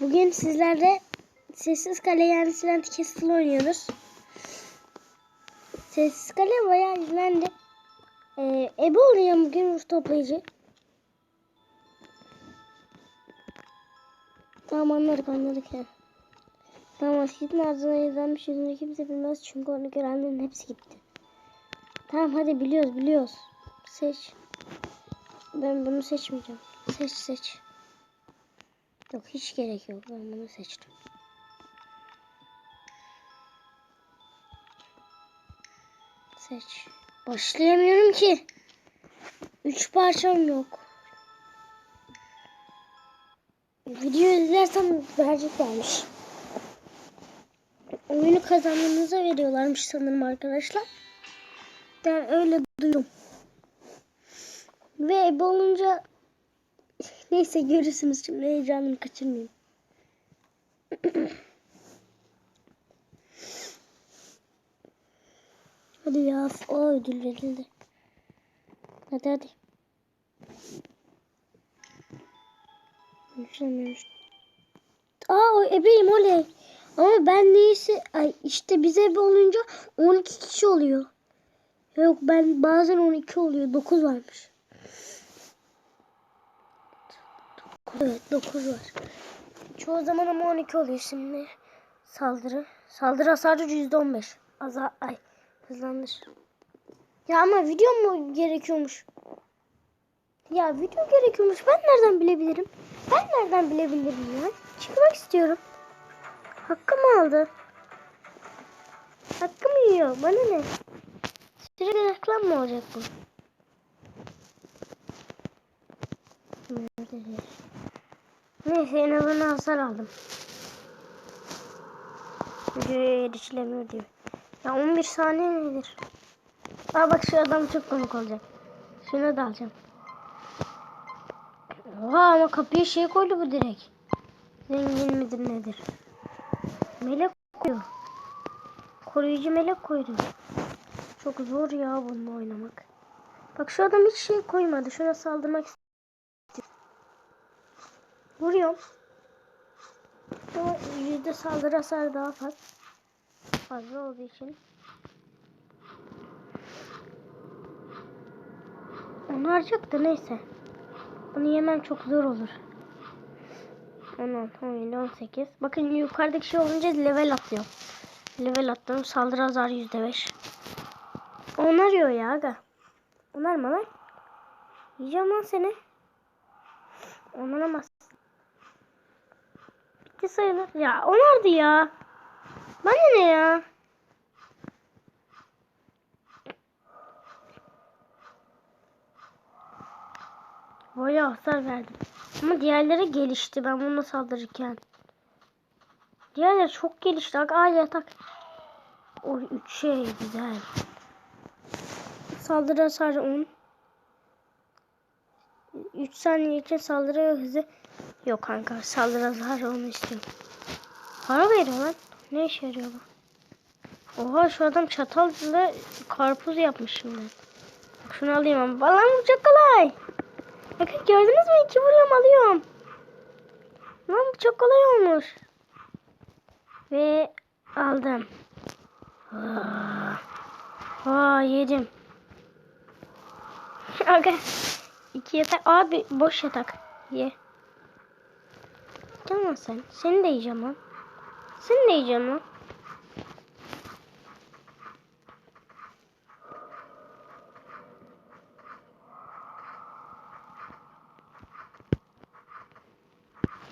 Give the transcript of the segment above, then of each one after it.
Bugün sizlerle Sessiz Kale yani Silent Castle oynuyoruz. Sessiz Kale bayağı izlendi. Ee, Ebe oluyor bugün toplayıcı. Tamam anladık anladık ya. Tamam asketin ardına yazılmış yüzünü kimse bilmez çünkü onu görenlerin hepsi gitti. Tamam hadi biliyoruz biliyoruz. Seç. Ben bunu seçmeyeceğim. Seç seç. Yok hiç gerek yok. Ben bunu seçtim. Seç. Başlayamıyorum ki. Üç parçam yok. Video izlersem vereceklermiş. Oyunu kazandığınıza veriyorlarmış sanırım arkadaşlar. Ben öyle duydum. Ve ebe olunca neyse görürsünüz şimdi heyecanımı kaçırmayayım. hadi ya. O ödül verildi. Hadi hadi. Konuşamıyoruz. Aa o ebeyim oley. Ama ben neyse ay işte bize ebe olunca 12 kişi oluyor. Yok ben bazen 12 oluyor. 9 varmış. Evet 9 var. Çoğu zaman ama 12 oluyor şimdi. Saldırı. Saldırı hasarı %15. Azar ay hızlandır. Ya ama video mu gerekiyormuş? Ya video gerekiyormuş. Ben nereden bilebilirim? Ben nereden bilebilirim ya? Çıkmak istiyorum. Hakkımı aldı. Hakkımı yiyor. Bana ne? Sürekli reklam mı olacak bu? Neyse en azından hasar aldım. Videoya erişilemiyor diyor. Ya 11 saniye nedir? Aa bak şu adam çok komik olacak. Şunu da alacağım. Oha ama kapıya şey koydu bu direkt. Zengin midir nedir? Melek koyuyor. Koruyucu melek koydu. Çok zor ya bununla oynamak. Bak şu adam hiç şey koymadı. Şuna saldırmak istiyor. Vuruyorum. Ama yüzde saldırı hasarı daha fazla. Fazla olduğu için. Onu harcayacak da neyse. Bunu yemem çok zor olur. 16, 17, 18. Bakın yukarıdaki şey olunca level atlıyor. Level attım. Saldırı hasarı %5. Onarıyor ya aga. Onarma lan. Yiyeceğim lan seni. Onaramaz. Bitti sayılır. Ya onardı ya. Bana ne ya? Bayağı hasar verdim. Ama diğerleri gelişti ben bununla saldırırken. Diğerleri çok gelişti. Aa yatak. O üç şey güzel. Saldırı hasarı 10. 3 saniye için saldırı hızı yok kanka. Saldırı hasarı 10 istiyorum. Para veriyor lan. Ne işe yarıyor bu? Oha şu adam çatalla karpuz yapmış şimdi. Bak şunu alayım ama. Vallahi bu çok kolay. Bakın gördünüz mü? İki vuruyorum alıyorum. Lan bu çok kolay olmuş. Ve aldım. Aa, aa yedim. Aga. İki yatak. Abi boş yatak. Ye. Tamam sen. Seni de yiyeceğim lan. Seni de yiyeceğim lan.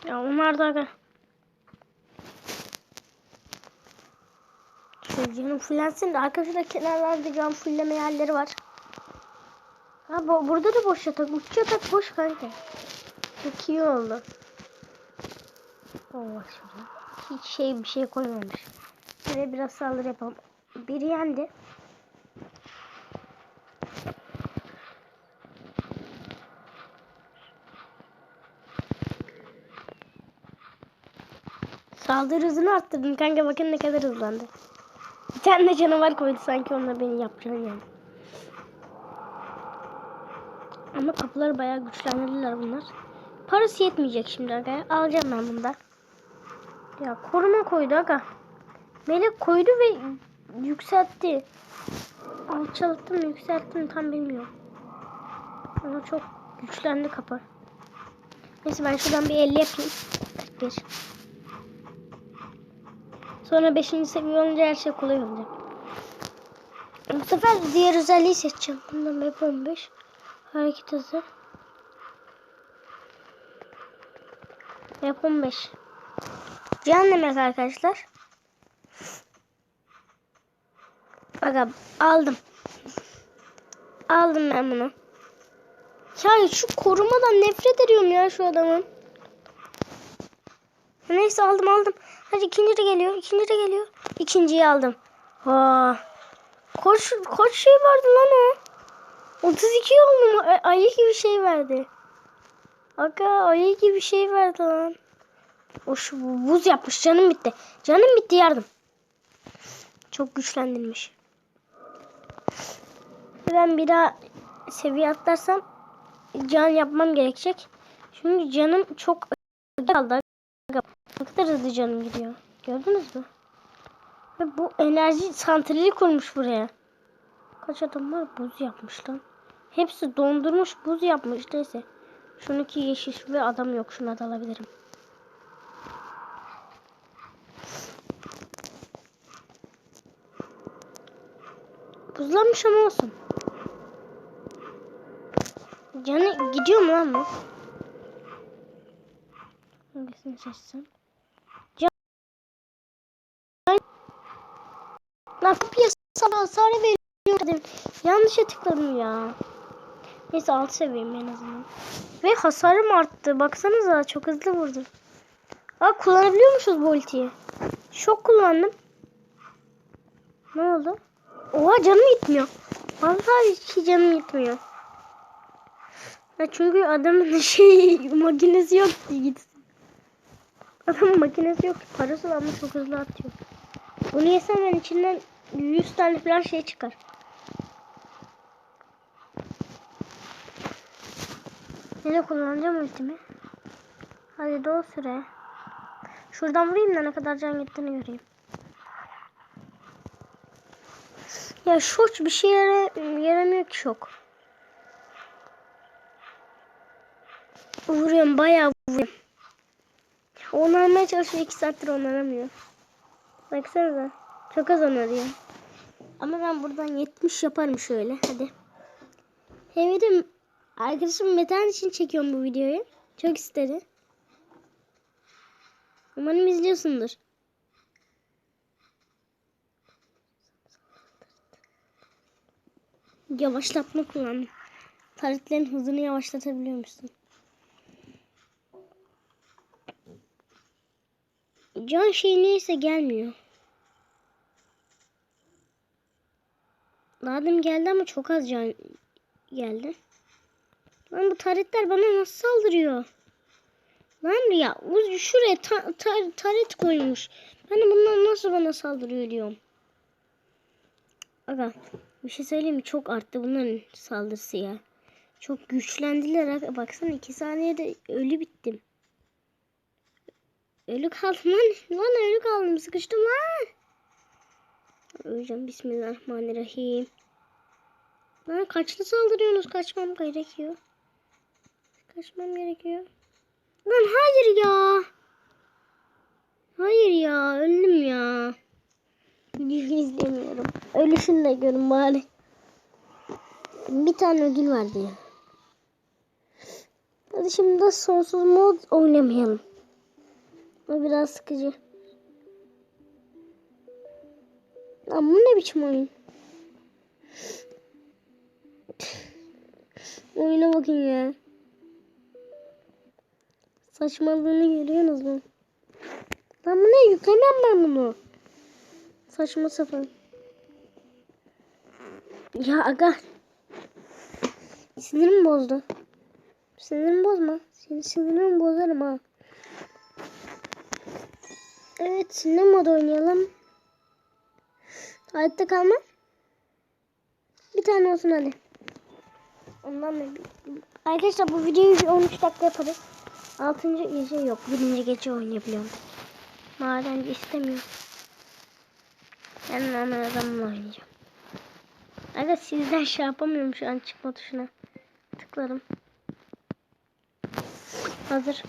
Ya onlar da canım fullensin de arkadaşlar kenarlarda cam fulleme yerleri var. Ha bu, burada da boş yatak. Uç yatak boş kanka. Çok iyi oldu. Oo bak şurada. Hiç şey bir şey koymamış. Şöyle biraz saldırı yapalım. Biri yendi. Saldırı hızını arttırdım kanka bakın ne kadar hızlandı. Bir tane de canavar koydu sanki onunla beni yapacaksın yani. Ama kapıları bayağı güçlendirdiler bunlar. parası yetmeyecek şimdi aga. Alacağım ben bundan. Ya koruma koydu aga. Melek koydu ve yükseltti. Alçalttım yükselttim tam bilmiyorum. Ama çok güçlendi kapı. Neyse ben şuradan bir 50 yapayım. 41. Sonra 5. seviye olunca her şey kolay olacak. Bu sefer diğer özelliği seçeceğim. Bundan map 15. Hareket hızı. Map 15. Can demek arkadaşlar. Aga aldım. Aldım ben bunu. Ya şu korumadan nefret ediyorum ya şu adamın. Neyse aldım aldım. Hadi ikinci de geliyor. ikinci de geliyor. İkinciyi aldım. Ha. Koç, koç şey vardı lan o. 32 oldum. Ay- Ayı gibi şey verdi. Aga ayı gibi şey verdi lan. O şu buz yapmış. Canım bitti. Canım bitti yardım. Çok güçlendirilmiş. Ben bir daha seviye atlarsam can yapmam gerekecek. Çünkü canım çok kaldı. Ne kadar hızlı canım gidiyor. Gördünüz mü? Ve bu enerji santrali kurmuş buraya. Kaç adam var? Buz yapmış lan. Hepsi dondurmuş buz yapmış. Neyse. Şununki yeşil ve adam yok. Şuna da alabilirim. Buzlanmış ama olsun. Canı gidiyor mu lan bu? Hangisini seçsem? Can... Lan kapıya sana hasar veriyorum. Yanlışa tıkladım ya. Neyse alt seviyeyim en azından. Ve hasarım arttı. Baksanıza çok hızlı vurdum. Aa kullanabiliyormuşuz bu ultiyi. Şok kullandım. Ne oldu? Oha canım gitmiyor. Vallahi hiç canım gitmiyor. Ya çünkü adamın şey makinesi yok ki gitsin. Adamın makinesi yok ki parası ama çok hızlı atıyor. Bunu yesem ben içinden 100 tane falan şey çıkar. Nereye kullanacağım ultimi? Hadi doğu süre. Şuradan vurayım da ne kadar can gittiğini göreyim. Ya şok bir şey yara yaramıyor ki şok. Vuruyorum bayağı vuruyorum. Onarmaya çalışıyor 2 saattir onaramıyor. Baksanıza. Çok az onarıyor. Ama ben buradan 70 yaparım şöyle. Hadi. Hem de arkadaşım Metehan için çekiyorum bu videoyu. Çok istedi. Umarım izliyorsundur. Yavaşlatma kullandım. Taretlerin hızını yavaşlatabiliyor musun? Can şey neyse gelmiyor. Demin geldi ama çok az can geldi. Lan bu taretler bana nasıl saldırıyor? Lan ya şuraya ta, ta- taret koymuş. Ben bunlar nasıl bana saldırıyor diyorum. Aga bir şey söyleyeyim mi? Çok arttı bunların saldırısı ya. Çok güçlendiler. Aga. Baksana iki saniyede ölü bittim. Ölü kaldım lan. Lan ölü kaldım. Sıkıştım lan. Öleceğim. Bismillahirrahmanirrahim. Lan kaçlı saldırıyorsunuz? Kaçmam gerekiyor. Kaçmam gerekiyor. Lan hayır ya. Hayır ya. Öldüm. Videoyu izlemiyorum. Ölüşünü de görün bari. Bir tane ödül vardı ya. Hadi şimdi de sonsuz mod oynamayalım. O biraz sıkıcı. Lan bu ne biçim oyun? Oyuna bakın ya. Saçmalığını görüyorsunuz mu? Lan bu ne? Yüklemem ben bunu. Saçma sapan. Ya aga. Sinirimi bozdu. Sinirimi bozma. Senin sinirimi bozarım ha. Evet sinir modu oynayalım. Hayatta kalma. Bir tane olsun hadi. Ondan da bir- Arkadaşlar bu videoyu bir 13 dakika yaparız. Altıncı gece yok. Birinci gece oynayabiliyorum. Madenci istemiyor. Ben normal adamla oynayacağım. Aga sizden şey yapamıyorum şu an çıkma tuşuna. Tıklarım. Hazır.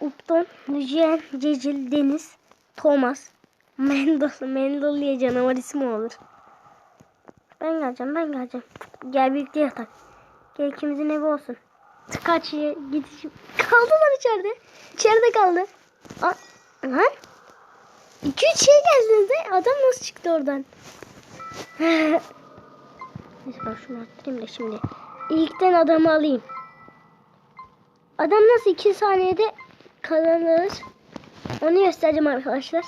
Upton, Lucien, Cecil, Deniz, Thomas, Mendel, Mendel diye canavar ismi olur. Ben geleceğim, ben geleceğim. Gel birlikte yatak. Gel ikimizin evi olsun. Kaç gidişim. Kaldılar içeride. İçeride kaldı. Aa, lan. İki üç şey geldi. Adam nasıl çıktı oradan? Neyse ben şunu arttırayım da şimdi. İlkten adamı alayım. Adam nasıl iki saniyede kazanır? Onu göstereceğim arkadaşlar.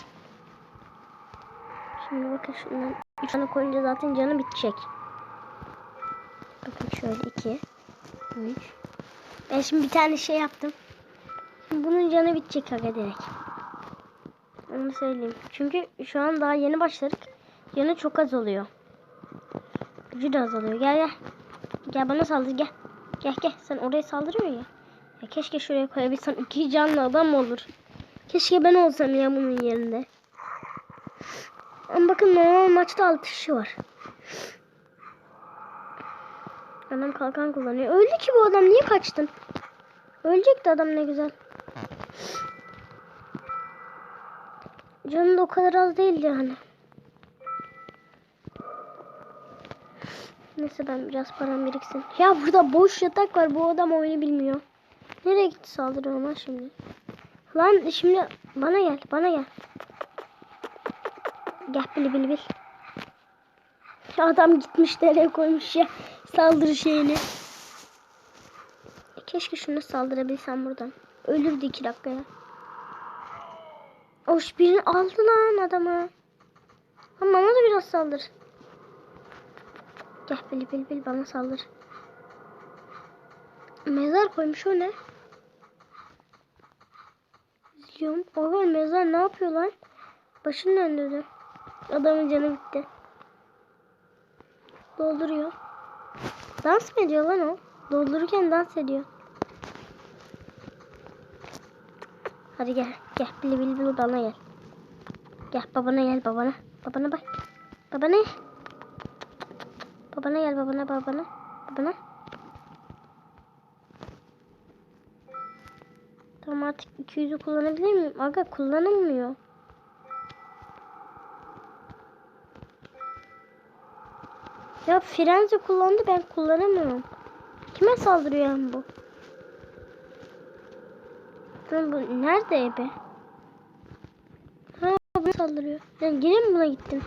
Şimdi bakın şundan 3 tane koyunca zaten canı bitecek. Bakın şöyle 2 3 Ben şimdi bir tane şey yaptım. Şimdi bunun canı bitecek aga direkt. Onu söyleyeyim. Çünkü şu an daha yeni başladık. Canı çok az oluyor. Gücü de azalıyor. Gel gel. Gel bana saldır gel. Gel gel. Sen oraya saldırıyorsun ya. Ya keşke şuraya koyabilsem. iki canlı adam olur. Keşke ben olsam ya bunun yerinde. Ama bakın normal maçta 6 kişi var. Adam kalkan kullanıyor. Öldü ki bu adam. Niye kaçtın? Ölecekti adam ne güzel. Canı da o kadar az değildi yani. Neyse ben biraz param biriksin. Ya burada boş yatak var. Bu adam oyunu bilmiyor. Nereye gitti saldırıyor lan şimdi? Lan şimdi bana gel. Bana gel. Gel bil bil bil. Adam gitmiş nereye koymuş ya saldırı şeyini. E, Keşke şunu saldırabilsem buradan. Ölürdü iki dakikaya. Oş birini aldı lan adamı. Ama bana da biraz saldır. Gel bil bil bil bana saldır. Mezar koymuş o ne? İzliyorum. Oha mezar ne yapıyor lan? Başını döndürdü. Adamın canı bitti. Dolduruyor. Dans mı ediyor lan o? Doldururken dans ediyor. Hadi gel. Gel. Bili bili bili bana gel. Gel babana gel babana. Babana bak. Babana. Babana gel babana babana. Babana. Tamam artık 200'ü kullanabilir miyim? Aga kullanılmıyor. Ya frenzi kullandı ben kullanamıyorum. Kime saldırıyor yani bu? Lan bu nerede ebe? Ha buna saldırıyor. Ben yine mi buna gittim?